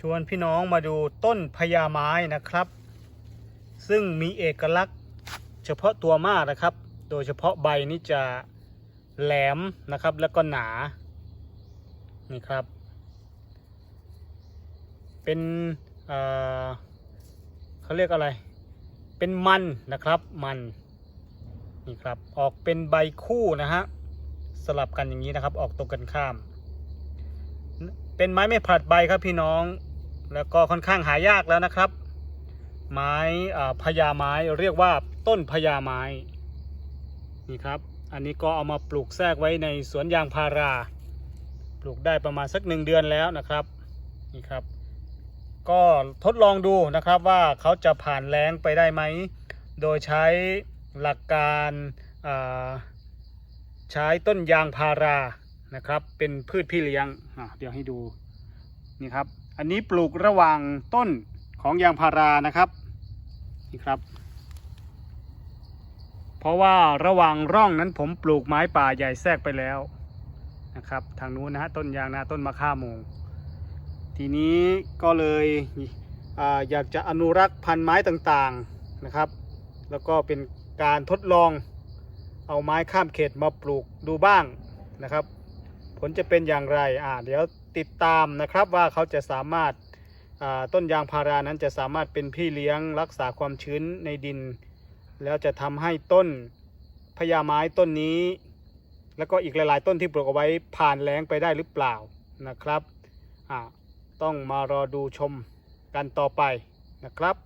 ชวนพี่น้องมาดูต้นพญาไม้นะครับ ซึ่งมีเอกลักษณ์เฉพาะตัวมากนะครับ โดยเฉพาะใบนี่จะแหลมนะครับแล้วก็หนา นี่ครับ เป็นเออเขาเรียกอะไร เป็นมันนะครับมันนี่ครับ ออกเป็นใบคู่นะฮะ สลับกันอย่างนี้นะครับ ออกตรงกันข้าม เป็นไม้ไม่ผลัดใบครับพี่น้อง แล้วก็ค่อนข้างหายากแล้วนะครับ ไม้พญาไม้เรียกว่าต้นพญาไม้นี่ครับ อันนี้ก็เอามาปลูกแทรกไว้ในสวนยางพารา ปลูกได้ประมาณสักหนึ่งเดือนแล้วนะครับนี่ครับ ก็ทดลองดูนะครับว่าเขาจะผ่านแล้งไปได้ไหม โดยใช้หลักการาใช้ต้นยางพารา นะครับ เป็นพืชพี่เลี้ยงเดี๋ยวให้ดูนี่ครับ อันนี้ปลูกระหว่างต้นของยางพารานะครับนี่ครับ เพราะว่าระหว่างร่องนั้นผมปลูกไม้ป่าใหญ่แทรกไปแล้วนะครับ ทางนู้นนะฮะต้นยางนาต้นมะข่าโมง ทีนี้ก็เลยออยากจะอนุรักษ์พันธุ์ไม้ต่างๆนะครับ แล้วก็เป็นการทดลองเอาไม้ข้ามเขตมาปลูกดูบ้างนะครับ ผลจะเป็นอย่างไรอ่าเดี๋ยวติดตามนะครับว่าเขาจะสามารถาต้นยางพารานั้นจะสามารถเป็นพี่เลี้ยงรักษาความชื้นในดิน แล้วจะทำให้ต้นพญาไม้ต้นนี้ แล้วก็อีกหลาย ๆ ต้นที่ปลูกเอาไว้ผ่านแล้งไปได้หรือเปล่านะครับอ่าต้องมารอดูชมกันต่อไปนะครับ